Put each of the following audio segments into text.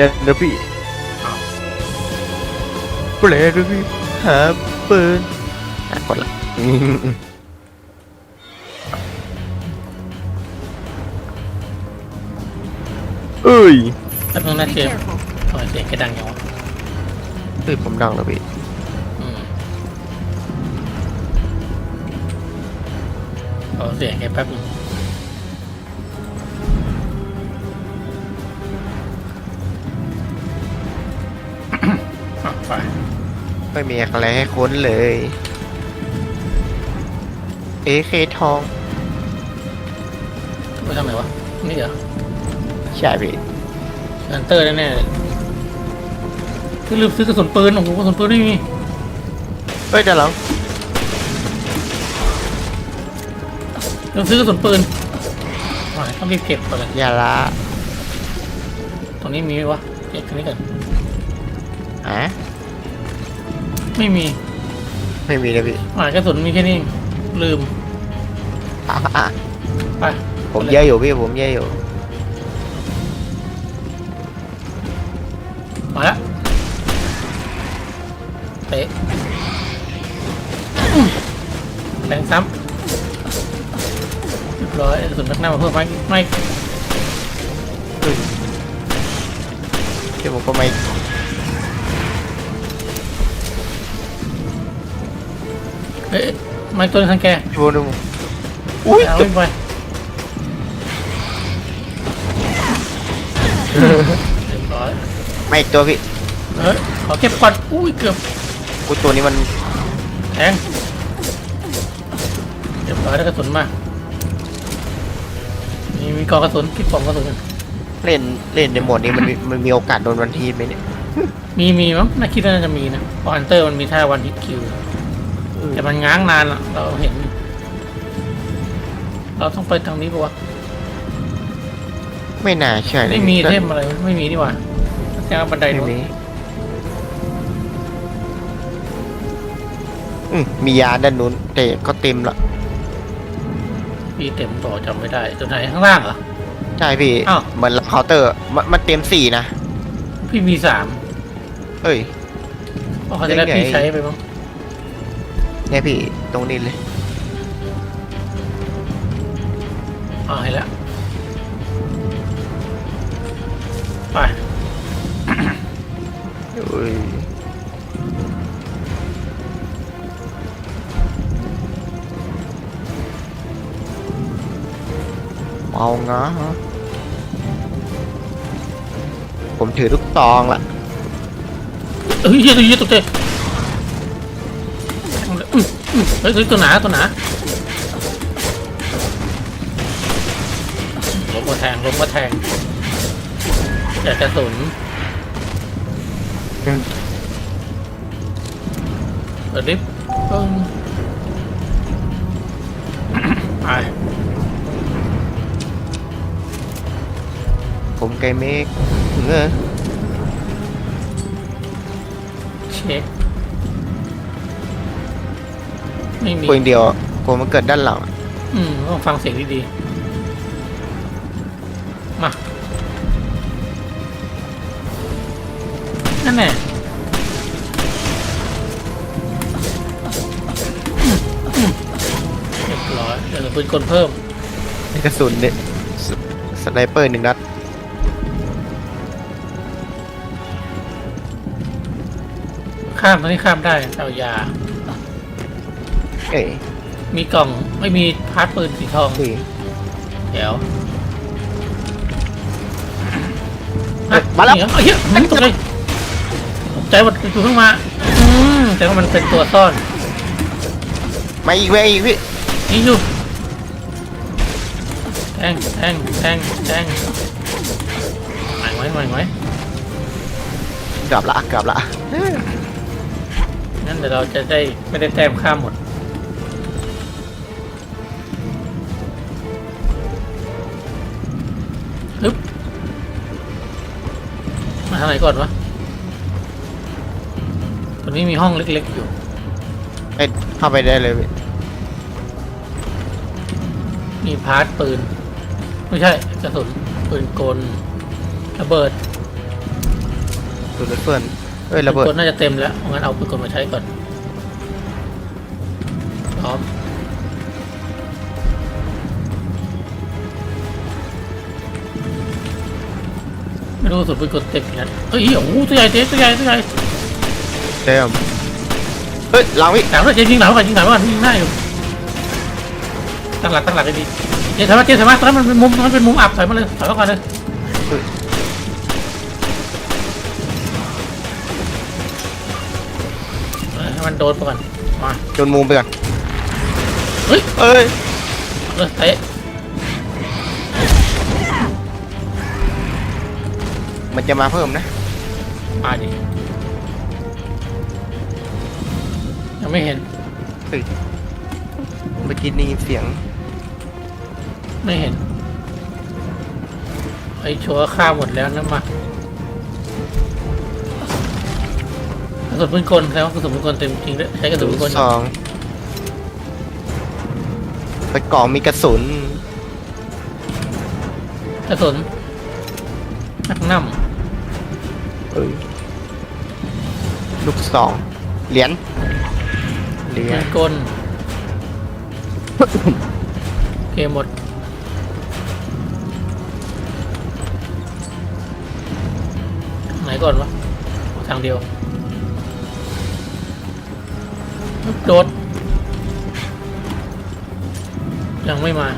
อย่าเดี๋ยวพี่อ้าวเปลดพี่หาปืนอะกดละอืมเอ้ยแป๊บนึงนะ Be เจมส์ careful. ทำไมเสียงแกดังอย่างวะเอ้ยผมดังแล้วพี่อืมเอาเสียงแกแป๊บนึง ไม่มีอะไรให้ค้นเลย เอเคทองไปทางไหนวะ นี่เหรอใช่พี่ฮันเตอร์แน่ๆเลยคือลืมซื้อกระสุนปืน โอ้โหกระสุนปืนไม่มีเอ้ยเดี๋ยวหลังลืมซื้อกระสุนปืนอะต้องรีบเก็บก่อนเลย อย่าละตรงนี้มีไหมวะ เก็บตรงนี้ก่อน อะ ไม่มีไม่มีเลยพี่อ่ากระสุนมีแค่นี้เองลืม อะอะไปผมเยอะอยู่พี่ผมเยอะอยู่มาแล้วเตะอื้อแรงซ้ำเรียบร้อยกระสุนนักหน้ามาเพิ่มไหมไม่ที่ผมก็ไม่ เอ๊ะไม่ตัวทังแกดูดูอุ้ยเอาวิ่งไปเรียบร้อยไม่อีกตัวพี่เฮ้ยขอเก็บก่อนอุ้ยเกือบอุ้ยตัวนี้มันแทงเรียบร้อยแล้วกระสุนมามีมีกองกระสุนคิดกล่องกระสุนเล่นเล่นในโหมดนี้มันมีมันมีโอกาสโดนวันทีไหมเนี่ยมีมีมั้งน่าคิดว่าน่าจะมีนะเพราะฮันเตอร์มันมีท่าวันฮิตคิว แต่มันง้างนานอะเราเห็น เราต้องไปทางนี้ปะวะไม่น่าใช่เลยไม่มีเทมอะไร ไม่มีนี่หว่าแค่บันไดไม่นู้นมีอืมมียาด้านนู้นแต่ก็เต็มละพี่เต็มต่อจำไม่ได้ตัวไหนข้างล่างเหรอ ใช่พี่อ้าว เหมือนเคาน์เตอร์มันมันเต็มสี่นะพี่มีสามเอ้ยเพราะเขาจะได้ยังไง พี่ใช้ไปมั้ง เนี่ยพี่ตรงนี้เลยอ๋อเห็นแล้วไปเอ้ยเอางะผมถือลูกตองละเฮ้ยเฮ้ยเฮ้ยตกใจอื้ออื้อ เฮ้ยเฮ้ยตัวหนาตัวหนาลงมาแทงลงมาแทงแต่กระสุนอืมเปิดลิฟต์ปึ้งไปผมไกลเมฆเงอเช็ค ไม่มีปืนเดียวผมมันเกิดด้านหลังอะอืมต้องฟังเสียงดีๆ มา นั่นแหละอืมอืมเรียบร้อยเดี๋ยวเราปืนกลเพิ่มในกระสุนเนี่ยสสไนเปอร์หนึ่งนัดข้ามตรงนี้ข้ามได้เอายา เอ้ยมีกล่องไม่มีพาร์ทปืนสีทองอุ้ยเดี๋ยวเอ้ยมาแล้วเอ้ยเฮ้ยตกใจตกใจหมดจู่ๆเพิ่งมา อืมแต่ว่ามันเป็นตัวซ่อน มาอีกเว้ยอีกพี่นี่อยู่แทงแทงแทงแทงไหวไหมไหวไหมกลับละกลับละงั้นเดี๋ยวเราจะได้ไม่ได้แต้มข้ามหมด มาทางไหนก่อนวะตรงนี้มีห้องเล็กๆอยู่ เอ้ยเข้าไปได้เลยพี่มีพาร์ทปืน ไม่ใช่กระสุนปืนกลระเบิดสุดเหลือเฟือนเอ้ยระเบิดปืนกลน่าจะเต็มแล้วงั้นเอาปืนกลมาใช้ก่อนพร้อม รู้สุดปืนกลเต็มยังเฮ้ยโอ้โหตัวใหญ่เจ๊ตัวใหญ่ตัวใหญ่เต็มเฮ้ยหลังพี่หลังด้วยเจ๊ยิงหลังก่อนยิงหลังก่อนยิงหน้าอยู่ตั้งหลักตั้งหลักให้ดีเจ๊ถอยมาเจ๊ถอยมาตอนนั้นมันเป็นมุมมันเป็นมุมอับถอยมาเลยถอยมาก่อนเลยเออให้มันโดนไปก่อนมาจนมุมไปก่อนเฮ้ยเอ้ยเออเตะ มันจะมาเพิ่มนะ มาดิยังไม่เห็นเฮ้ยเมื่อกี้ได้ยินเสียง ไม่เห็น ไอ้ชัวร์ฆ่าหมดแล้วนะมากระสุนปืนกลแสดงว่ากระสุนปืนกลเต็มจริงด้วยใช้กระสุนปืนกลสองไปกล่องมีกระสุน กระสุนนักน้ เอ้ยลูกสองเหรียญเหรีำยปืญนกลโอเคหมด ไหนก่อนวะทางเดียวโดด ยังไม่มา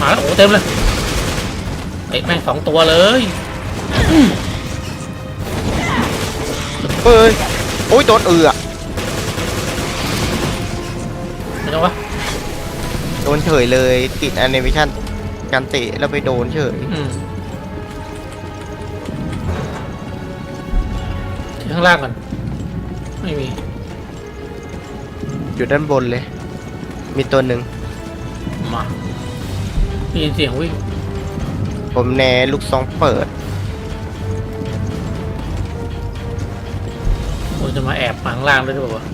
มาแล้วโอ้เต็มเลยไอ้แม่งสองตัวเลยเอ้ยโอ้ยโดนเอือไม่ต้องวะโดนเฉยเลยติดแอนิเมชันการเตะแล้วไปโดนเฉยอืมที่ข้างล่างก่อน ไม่มี อยู่ด้านบนเลย มีตัวหนึ่งมาได้ยินเสียงวิ่ง ผมแนลูกซองเปิดโอ้ยจะมาแอบมาข้างล่างด้วยหรือเปล่าวะ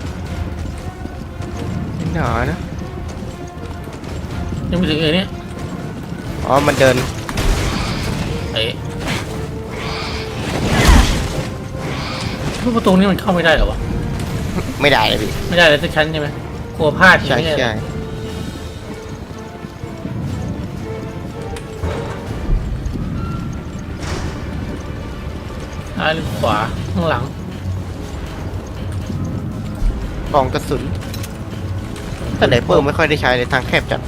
ไม่หนานะ ยังไม่ถึงเอเนี่ยอ๋อ มันเดินเอ๊ะลูกประตูนี้มันเข้าไม่ได้เหรอวะ ไม่ได้เลยพี่ ไม่ได้เลยสักชั้นใช่ไหมกลัวพลาดใช่ไหมใช่ายหรือขวาข้างหลังกล่องกระสุนแต่ไหนเปิร์ไม่ค่อยได้ใช้เลยทางแคบจัด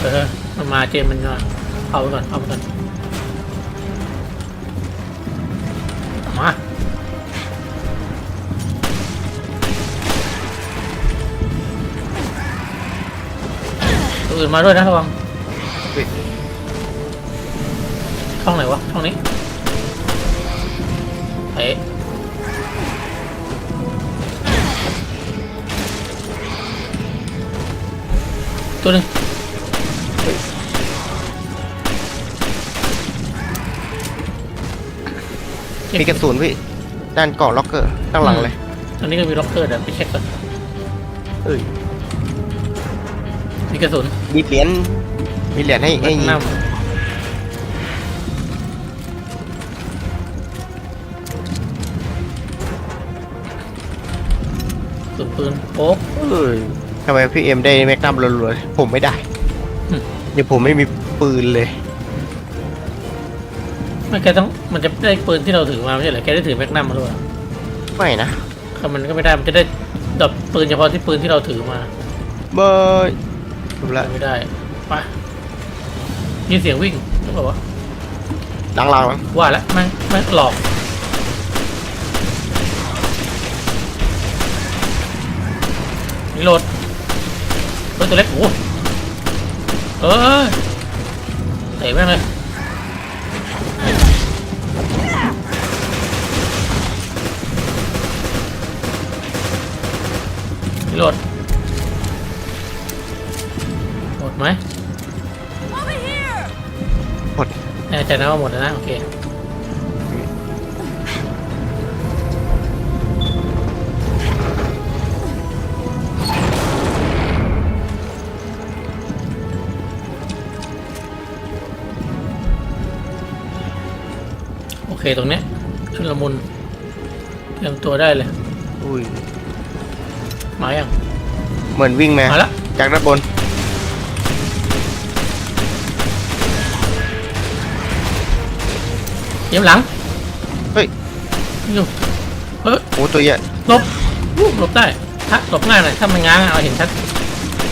เออมันมาเจมมันมาเอาไปก่อนเอาไปก่อนมา อื่นมาด้วยนะระวังเฮ้ยช่องไหนวะช่องนี้เอ๊ะตัวหนึ่งมีกระสุนพี่ด้านกล่องล็อกเกอร์ตั้งหลังเลยตรงนี้ก็มีล็อกเกอร์เดี๋ยวไปเช็คก่อนเอ้ย มีกระสุนมีเหรียญมีเหรียญให้ให้ยิงน้ำสุนปืนโป๊ก เอ้ยทำไมพี่เอ็มได้แม็กนัมรัวๆผมไม่ได้อืมเดี๋ยวผมไม่มีปืนเลยไม่แกต้องมันจะได้ปืนที่เราถือมาไม่ใช่เหรอแกได้ถือแมกนัมมาด้วยไม่นะคือมันก็ไม่ได้มันจะได้ดับปืนเฉพาะที่ปืนที่เราถือมา เบยถู กแล้วไม่ได้ไปมีเสียงวิ่งหรือเปล่าวะหลังๆหลังว่าแล้วแม่งแม่งหลอกนี่โหลดเฮ้ยตัวเล็กโอ้โหเออเตะแม่งเลยนี่โหลด ไหมหมดแน่ใจนะว่าหมดแล้วนะโอเคโอเคตรงนี้ยชุลมุนเตรียมตัวได้เลยอุ้ยมาอย่างเหมือนวิ่งมามาละจากด้านบน เยี่ยมหลังเฮ้ย อยู่เฮ้ยโอ้ตัวใหญ่หลบอู้หลบได้ถ้าหลบง่ายหน่อยถ้ามันง้างเอาเห็นชัด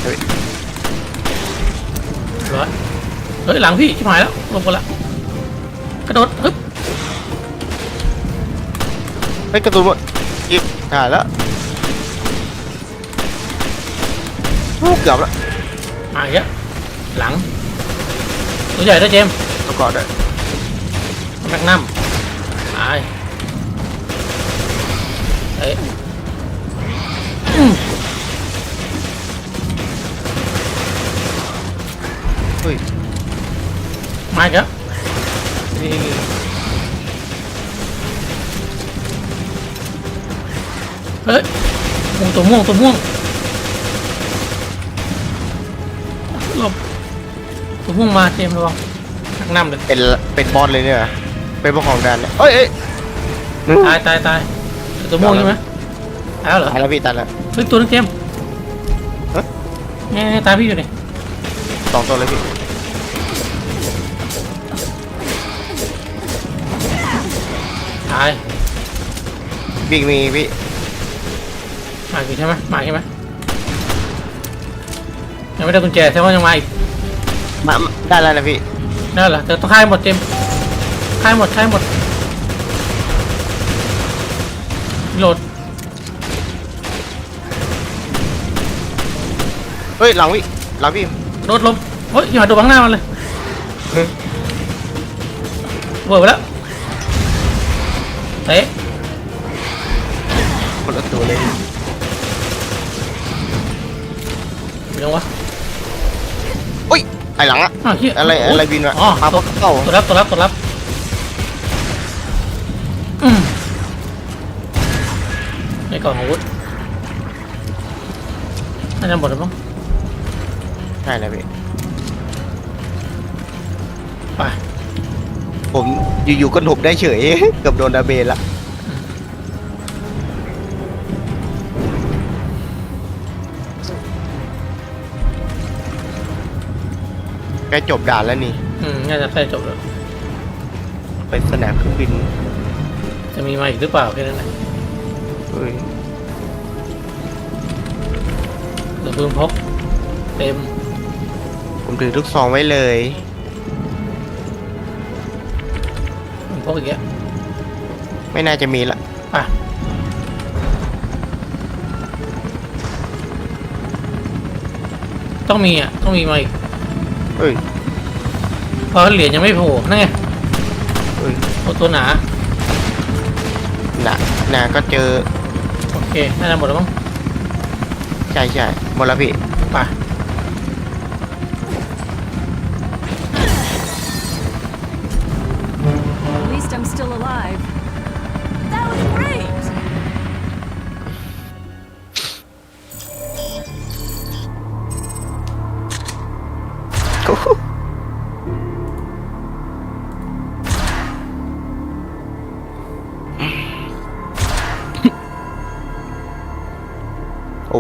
เฮ้ยร้อยเฮ้ยหลังพี่ชิบหายแล้วหลบกันละกระโดดฮึบเฮ้ยกระตุนหมดยิบถ่ายแล้วโอ้เกือบแล้วมาอีกแล้วหลังตัวใหญ่ด้วยเจมส์เอาก่อนด้วย แมกนัมตายเอ้ยอืมเฮ้ยมาอีกแล้วนี่เฮ้ยม่วงตัวม่วงตัวม่วงหลบตัวม่วงมาเจมส์ระวักนัมเลยเป็นเป็นบอลเลยเนี่ย เป็นบอลของแดนเนี่ยเฮ้ยเอ้ยตายตายตายตัวม่วงใช่ไหมตายแล้วเหรอตายแล้วพี่ตายแล้วเฮ้ยตัวนึงเจมส์ฮะเนี่ยเนี่ยตายพี่อยู่นี่สองตัวเลยพี่ตายวิ่งมีพี่มาอีกใช่ไหมมาอีกใช่ไหมยังไม่ได้กุญแจใช่ไหมยังมาอีกมามาได้แล้วนะพี่นั่นเหรอเธอต้องค่ายหมดเจมส์ ค่ายหมดค่ายหมดโหลดเฮ้ยหลังพี่หลังพี่โดดลมเฮ้ยอย่าโดดบังหน้ามันเลยเฮ้ยเวิร์กไปแล้วเตะคนละตัวเลยยังวะอุ้ยไอหลังอะอ้าวเฮียอะไรอะไรบินวะอ๋อมาตัวเข้าตัวรับตัวรับตัวรับ ในกล่องอาวุธน่าจะหมดแล้วมั้งใช่เลยพี่ไปผมอยู่ๆก็หลบได้เฉย เกือบโดนดาเบนละใกล้จบด่านแล้วนี่ อืมน่าจะใกล้จบแล้ว ไปสนามเครื่องบิน จะมีมาอีกหรือเปล่าแค่นั้นแหละเฮ้ย เดี๋ยวปืนพกเต็มผมถือลูกซองไว้เลย ปืนพกอีกแล้วไม่น่าจะมีละไปต้องมีอะต้องมีมาอีกเฮ้ยเพราะเหรียญยังไม่โผล่นั่นไงเฮ้ยโอ้ตัวหนา หนาหนาก็เจอ โอเคน่าจะหมดแล้วมั้ง ใช่ใช่หมดแล้วพี่มา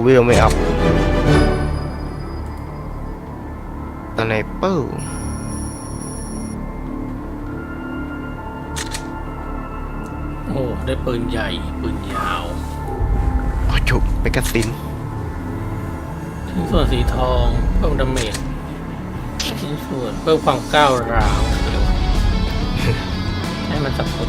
โอวิลไม่เอาตอนไหนเปิ้ลโอ้ ได้ปืนใหญ่ ปืนยาวโอ้จุกไปกระสินชิ้นส่วนสีทองเพิ่มดาเมจชิ้นส่วนเพิ่มความก้าวร้าวเดี๋ยวให้มันสับสน